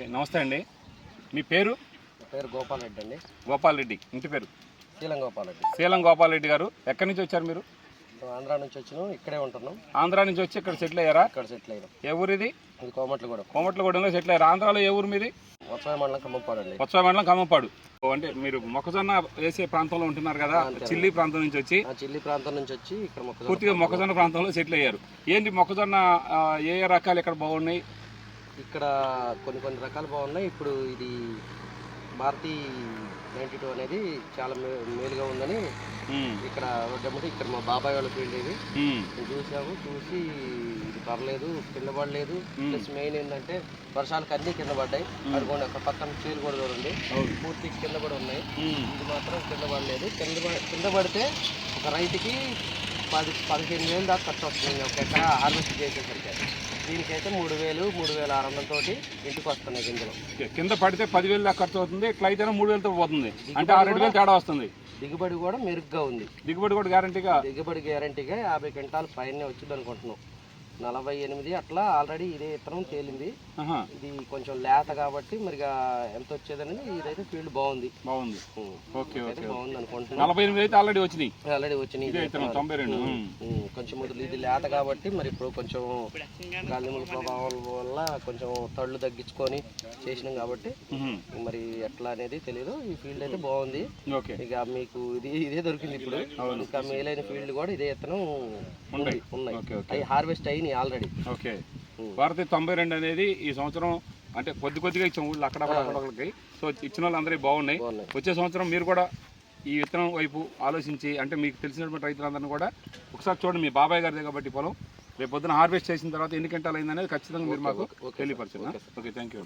Okay నమస్తే అండి. మీ పేరు? పేరు గోపాల్ రెడ్డి అండి. గోపాల్ రెడ్డి. ఇంటి పేరు? శీలం గోపాల్ రెడ్డి. శీలం గోపాల్ రెడ్డి గారు. ఎక్కడి నుంచి వచ్చారు మీరు? ఆంధ్రా నుంచి వచ్చినాం ఇక్కడే ఉంటున్నాం. ఆంధ్రా నుంచి వచ్చి ఇక్కడ సెటిల్ అయ్యారా? ఇక్కడ సెటిల్ అయినాం. ఏ ఊరు ఇది ఇది కోమట్లగూడెం. కోమట్లగూడెంలో సెటిల్ అయ్యారు? ఆంధ్రాలో ఏ ఊరు మీది? ఉత్సవ మండలం ఖమ్మంపాడు అండి. కొత్త మండలం ఖమ్మంపాడు. ఓ, అంటే మీరు మొక్కజొన్న వేసే ప్రాంతంలో ఉంటున్నారు కదా చిల్లి ప్రాంతం నుంచి వచ్చి చిల్లి ప్రాంతం నుంచి వచ్చి ఇక్కడ పూర్తిగా మొక్కజొన్న ప్రాంతంలో సెటిల్ అయ్యారు. ఏంటి మొక్కజొన్న ఏ ఏ రకాలు ఇక్కడ బాగున్నాయి? ఇక్కడ కొన్ని కొన్ని రకాలు బాగున్నాయి. ఇప్పుడు ఇది భారతీ నైంటీ టూ అనేది చాలా మే మేలుగా ఉందని ఇక్కడ వడ్డమ్మటి ఇక్కడ మా బాబాయ్ వాళ్ళ ఫీల్డ్ ఇది చూసాము చూసి ఇది పర్లేదు కింద పడలేదు. ప్లస్ మెయిన్ ఏంటంటే వర్షాలకు అన్నీ కింద పడ్డాయి. అదిగోండి అక్కడ పక్కన చేలు కూడా చూడండి. పూర్తి కింద పడి ఉన్నాయి. ఇది మాత్రం కింద పడలేదు. కింద కింద పడితే ఒక రైతుకి పది పదిహేను వేలు దాకా ఖర్చు వస్తుంది. ఒక ఎకరా హార్వెస్ట్ చేసేసరికి దీనికైతే మూడు వేలు మూడు వేల ఆరు వందల తోటి ఇంటికి వస్తున్నాయి గింజలు. కింద పడితే పదివేలు దాకా ఖర్చు అవుతుంది ఇట్లా అయితేనే మూడు వేలతో పోతుంది. అంటే ఆ రెండు వేలు తేడా వస్తుంది. దిగుబడి కూడా మెరుగ్గా ఉంది. దిగుబడి కూడా గ్యారంటీగా దిగుబడి గ్యారంటీగా యాభై క్వింటాల్ పైనే వచ్చింది అనుకుంటున్నాం నలభై ఎనిమిది అట్లా ఆల్రెడీ ఇదే ఇత్తనం తేలింది. ఇది కొంచెం లేత కాబట్టి మరిగా ఎంత వచ్చేదనేది ఇదైతే ఫీల్డ్ బాగుంది. బాగుంది. ఓకే బాగుంది అనుకుంటున్నాం నలభై ఎనిమిది అయితే ఆల్రెడీ వచ్చినాయి. ఆల్రెడీ తొంభై రెండు. కొంచెం మొదలు ఇది లేత కాబట్టి మరి ఇప్పుడు కొంచెం గాలిముల ప్రభావం వల్ల కొంచెం తళ్ళు తగ్గించుకొని చేసినాం కాబట్టి. మరి ఎట్లా అనేది తెలియదు ఈ ఫీల్డ్ అయితే బాగుంది. ఇక మీకు ఇది ఇదే దొరికింది ఇప్పుడు. ఇంకా మేలైన ఫీల్డ్ కూడా ఇదే ఇతనం ఉంది. ఉన్నాయి. అవి హార్వెస్ట్ అయినాయి. ఆల్రెడీ ఓకే భారతి తొంభై రెండు అనేది ఈ సంవత్సరం అంటే కొద్ది కొద్దిగా ఇచ్చాం ఊళ్ళో అక్కడక్కడికి సో ఇచ్చిన వాళ్ళు బాగున్నాయి. వచ్చే సంవత్సరం మీరు కూడా ఈ విత్తనం వైపు ఆలోచించి అంటే మీకు తెలిసినటువంటి రైతులందరినీ కూడా ఒకసారి చూడండి మీ బాబాయ్ గారిదే కాబట్టి పొలం. రేపు పొద్దున హార్వెస్ట్ చేసిన తర్వాత ఎన్ని గంటలు అయిందనేది ఖచ్చితంగా మీరు మాకు తెలియపరచండి. Okay thank you